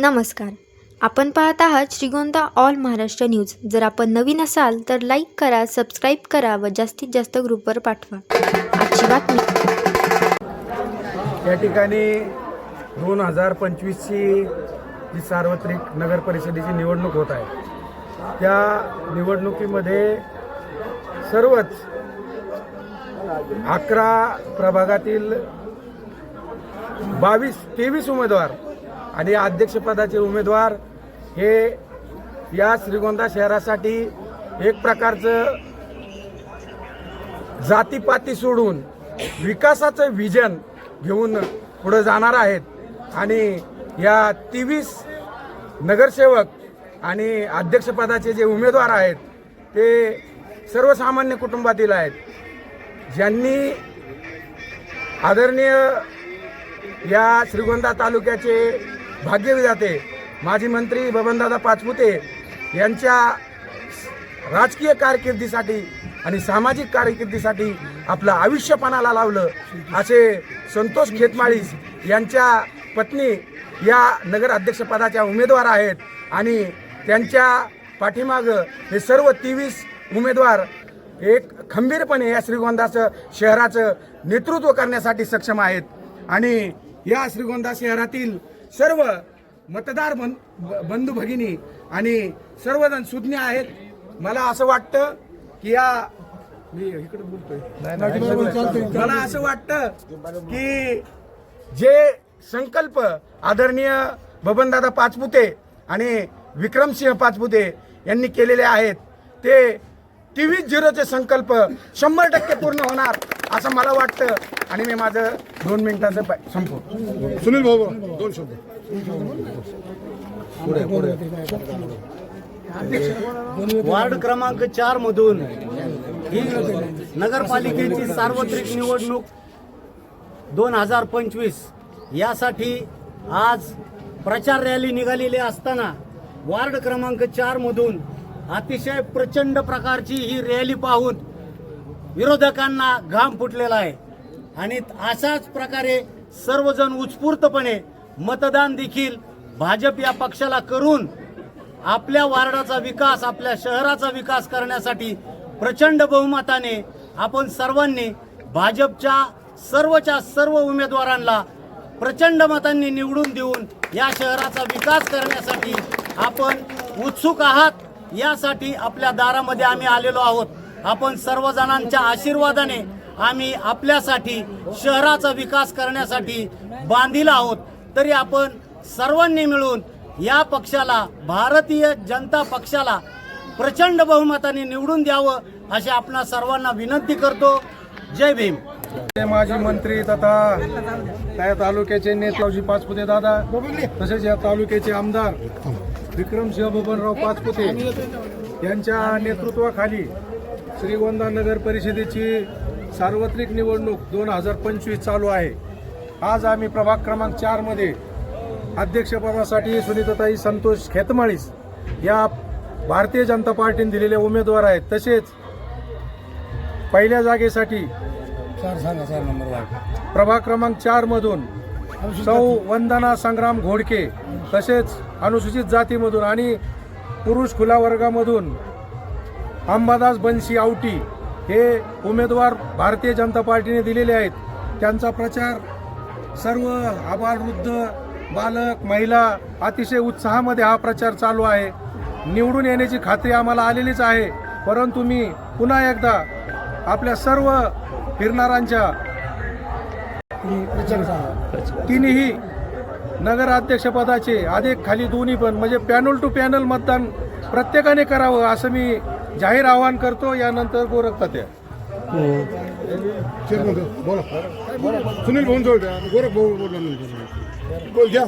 नमस्कार. आपण पाहत आहात श्रीगोंदा ऑल महाराष्ट्र न्यूज. जर आपण नवीन असाल तर लाईक करा सबस्क्राईब करा व जास्तीत जास्त ग्रुपवर पाठवा. आजची बातमी. या ठिकाणी दोन हजार पंचवीसची जी सार्वत्रिक नगर परिषदेची निवडणूक होत आहे त्या निवडणुकीमध्ये सर्वच अकरा प्रभागातील बावीस तेवीस उमेदवार आणि अध्यक्षपदाचे उमेदवार हे या श्रीगोंदा शहरासाठी एक प्रकारचं जातीपाती सोडून विकासाचं विजन घेऊन पुढे जाणार आहेत. आणि या तेवीस नगरसेवक आणि अध्यक्षपदाचे जे उमेदवार आहेत ते सर्वसामान्य कुटुंबातील आहेत. ज्यांनी आदरणीय या श्रीगोंदा तालुक्याचे भाग्यविधाते. माजी मंत्री बबनदादा पाचपुते यांच्या राजकीय कारकिर्दीसाठी आणि सामाजिक कारकिर्दीसाठी आपलं आयुष्यपणाला लावलं. असे संतोष खेतमाळीस यांच्या पत्नी या नगर अध्यक्षपदाच्या उमेदवार आहेत आणि त्यांच्या पाठीमागं हे सर्व तेवीस उमेदवार एक खंबीरपणे या श्रीगोंदाचं शहराचं नेतृत्व करण्यासाठी सक्षम आहेत. आणि या श्रीगोंदा शहरातील सर्व मतदार बं बंधू भगिनी आणि सर्वजण सुज्ञ आहेत. मला असं वाटतं की या मी इकडे बोलतोय. मला असं वाटतं की जे संकल्प आदरणीय बबनदादा पाचपुते आणि विक्रमसिंह पाचपुते यांनी केलेले आहेत ते तेवीस झिरोचे संकल्प शंभर टक्के पूर्ण होणार असं मला वाटतं. आणि मी माझं दोन मिनिटाचं पा- संपवतो सुनील भाऊ दोन शब्द. वार्ड क्रमांक चार मधून ही नगरपालिकेची सार्वत्रिक निवडणूक दोन हजार पंचवीस यासाठी आज प्रचार रॅली निघालेली असताना वार्ड क्रमांक चार मधून अतिशय प्रचंड प्रकारची ही रॅली पाहून विरोधकांना घाम फुटलेला आहे. आणि अशाच प्रकारे सर्वजण उत्स्फूर्तपणे मतदान देखील भाजप या पक्षाला करून आपल्या वार्डाचा विकास आपल्या शहराचा विकास करण्यासाठी प्रचंड बहुमताने आपण सर्वांनी भाजपच्या सर्वच्या सर्व उमेदवारांना प्रचंड मतांनी निवडून देऊन या शहराचा विकास करण्यासाठी आपण उत्सुक आहात. यासाठी आपल्या दारामध्ये आम्ही आलेलो आहोत. आपण सर्वजणांच्या आशीर्वादाने आम्ही आपल्यासाठी शहराचा विकास करण्यासाठी बांधील आहोत. तरी आपण सर्वांनी मिळून या पक्षाला भारतीय जनता पक्षाला प्रचंड बहुमताने निवडून द्यावं अशी आपण सर्वांना विनंती करतो. जय भीम. माजी मंत्री तथा त्या तालुक्याचे नेताजी पाचपुते दादा तसेच या तालुक्याचे आमदार विक्रमसिंह बबनराव पाचपुते यांच्या नेतृत्वाखाली श्रीगोंदा नगर परिषदेची सार्वत्रिक निवडणूक दोन हजार पंचवीस चालू आहे. आज आम्ही प्रभाग क्रमांक चारमध्ये अध्यक्षपदासाठी सुनीताताई संतोष खेतमाळीस या भारतीय जनता पार्टीने दिलेले उमेदवार आहेत. तसेच पहिल्या जागेसाठी प्रभाग क्रमांक चार मधून सौ वंदना संग्राम घोडके तसेच अनुसूचित जातीमधून आणि पुरुष खुला वर्गामधून अंबादास बनशी आवटी हे उमेदवार भारतीय जनता पार्टीने दिलेले आहेत. त्यांचा प्रचार सर्व आबालवृद्ध बालक महिला अतिशय उत्साहामध्ये हा प्रचार चालू आहे. निवडून येण्याची खात्री आम्हाला आलेलीच आहे. परंतु मी पुन्हा एकदा आपल्या सर्व फिरणाऱ्यांच्या तिन्ही नगराध्यक्षपदाचे अधिक खाली दोन्ही पण म्हणजे पॅनल टू पॅनल मतदान प्रत्येकाने करावं असं मी जाहीर आवाहन करतो यानंतर गोरखतात्या बोला. सुनील भाऊ जोड गोरख भाऊ बोलला बोल घ्या.